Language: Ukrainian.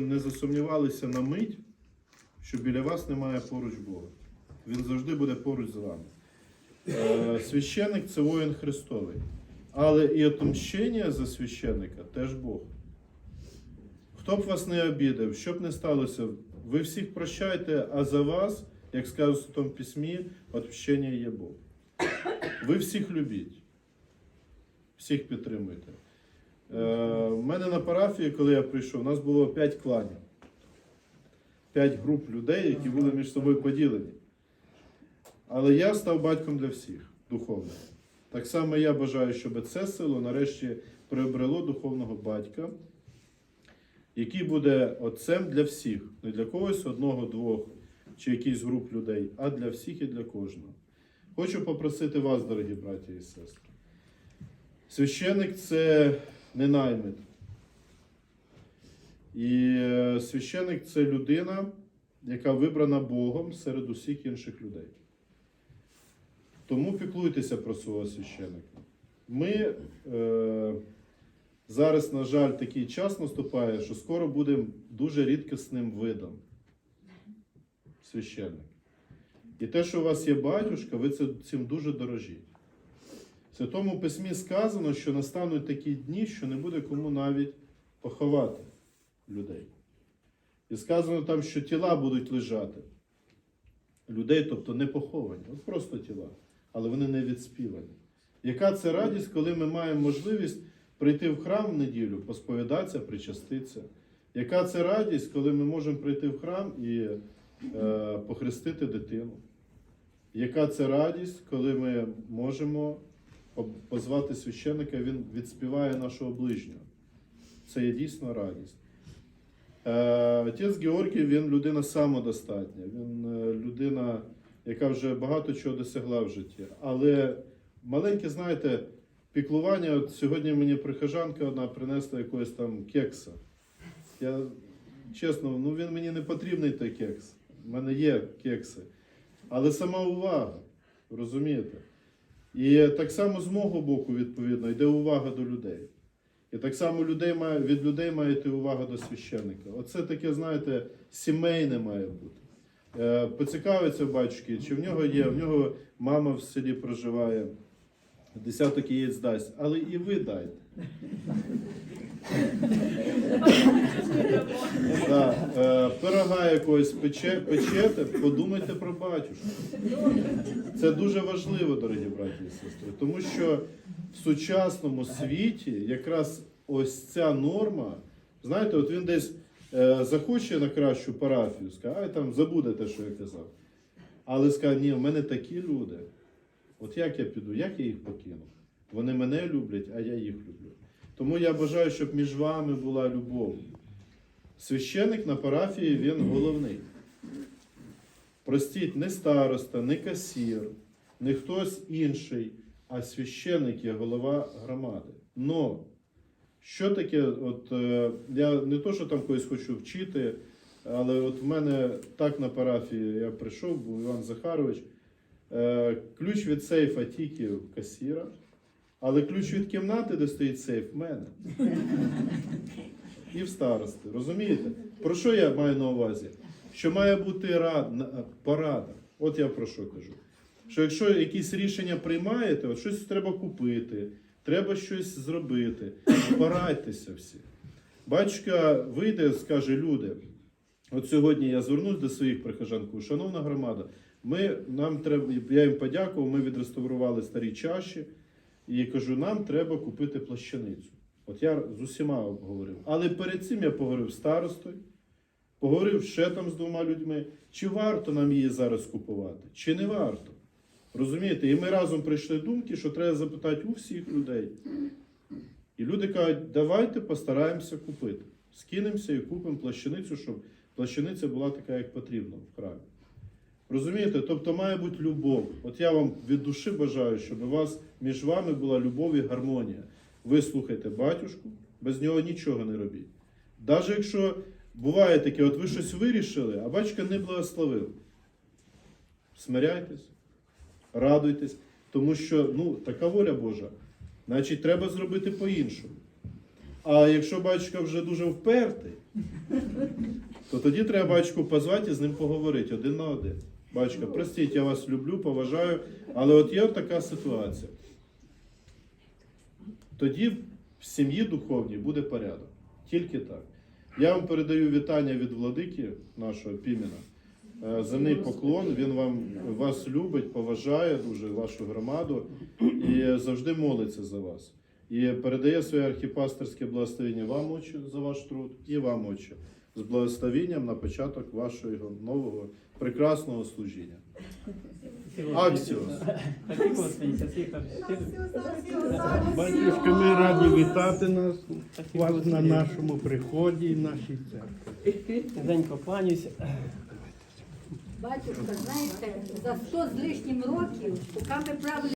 Не засумнівалися на мить, що біля вас немає поруч Бога. Він завжди буде поруч з вами. Е, священник це воїн Христовий. Але і отомщення за священника теж Бог. Хто б вас не обідав, що б не сталося, ви всіх прощайте, а за вас, як сказано в Святому Письмі, отмщення є Бог. Ви всіх любіть, всіх підтримуйте. Е, У мене на парафії, коли я прийшов, у нас було 5 кланів. 5 груп людей, які були між собою поділені. Але я став батьком для всіх духовно. Так само я бажаю, щоб це село нарешті приобрело духовного батька, який буде отцем для всіх, не для когось одного, двох чи якихось груп людей, а для всіх і для кожного. Хочу попросити вас, дорогі браті і сестри. Священник це не наймит. І е, священник це людина, яка вибрана Богом серед усіх інших людей. Тому піклуйтеся про свого священика. Ми е, зараз, на жаль, такий час наступає, що скоро будемо дуже рідкісним видом священник. І те, що у вас є батюшка, ви цим дуже дорожіть. В Святому Письмі сказано, що настануть такі дні, що не буде кому навіть поховати людей. І сказано там, що тіла будуть лежати. Людей, тобто не поховані, от просто тіла, але вони не відспівані. Яка це радість, коли ми маємо можливість прийти в храм в неділю, посповідатися, причаститися? Яка це радість, коли ми можемо прийти в храм і е, похрестити дитину? Яка це радість, коли ми можемо позвати священника, він відспіває нашого ближнього? Це є дійсно радість. Е, Отець Георгій, він людина самодостатня, він е, людина, яка вже багато чого досягла в житті. Але маленьке, знаєте, піклування, от сьогодні мені прихожанка одна принесла якогось там кекса. Я чесно, ну він мені не потрібний той кекс. У мене є кекси. Але сама увага, розумієте? І так само з мого боку, відповідно, йде увага до людей. І так само людей має, від людей має йти увага до священника. Оце таке, знаєте, сімейне має бути. Е, поцікавиться батюшки, чи в нього є, в нього мама в селі проживає, десяток яєць дасть, але і ви дайте. Да, е, пирога якогось пече, печете, подумайте про батюшку. Це дуже важливо, дорогі браті і сестри, тому що в сучасному світі якраз ось ця норма, знаєте, от він десь е, захоче на кращу парафію, скаже, ай там забуде те, що я казав. Але скаже, ні, в мене такі люди. От як я піду, як я їх покину? Вони мене люблять, а я їх люблю. Тому я бажаю, щоб між вами була любов. Священик на парафії він головний. Простіть, не староста, не касір, не хтось інший, а священик є голова громади. Но що таке, от е, я не то, що там когось хочу вчити, але от в мене так на парафії я прийшов, був Іван Захарович. Е, ключ від сейфа тільки в касіра, але ключ від кімнати, де стоїть сейф, в мене. І в старости. Розумієте? Про що я маю на увазі? Що має бути рад, порада. От я про що кажу. Що якщо якісь рішення приймаєте, от щось треба купити, треба щось зробити, порадьтеся всі. Батюшка вийде, скаже, люди. От сьогодні я звернусь до своїх прихожан, кажу, шановна громада, ми, нам треба, я їм подякував, ми відреставрували старі чаші. І кажу, нам треба купити плащаницю. От я з усіма обговорив. Але перед цим я поговорив з старостою, поговорив ще там з двома людьми, чи варто нам її зараз купувати, чи не варто. Розумієте? І ми разом прийшли думки, що треба запитати у всіх людей. І люди кажуть, давайте постараємося купити. Скинемося і купимо плащаницю, щоб плащаниця була така, як потрібно в храмі. Розумієте? Тобто має бути любов. От я вам від душі бажаю, щоб у вас між вами була любов і гармонія. Ви слухайте батюшку, без нього нічого не робіть. Навіть якщо буває таке, от ви щось вирішили, а батюшка не благословив. Смиряйтесь, радуйтесь, тому що ну, така воля Божа. Значить, треба зробити по-іншому. А якщо батюшка вже дуже впертий, то тоді треба батюшку позвати і з ним поговорити один на один. Батюшка, простіть, я вас люблю, поважаю, але от є така ситуація. Тоді в сім'ї духовній буде порядок. Тільки так. Я вам передаю вітання від владики нашого Пімена. Е, Земний поклон, він вам вас любить, поважає дуже вашу громаду і завжди молиться за вас. І передає своє архіпастерське благословення вам, отче, за ваш труд, і вам, отче, з благословенням на початок вашого нового прекрасного служіння. Аксіос. Батюшка, ми раді вітати нас, вас на нашому приході і нашій церкві. Денько кланяюся. Батюшка, знаєте, за 100 з лишнім років, поки ми правили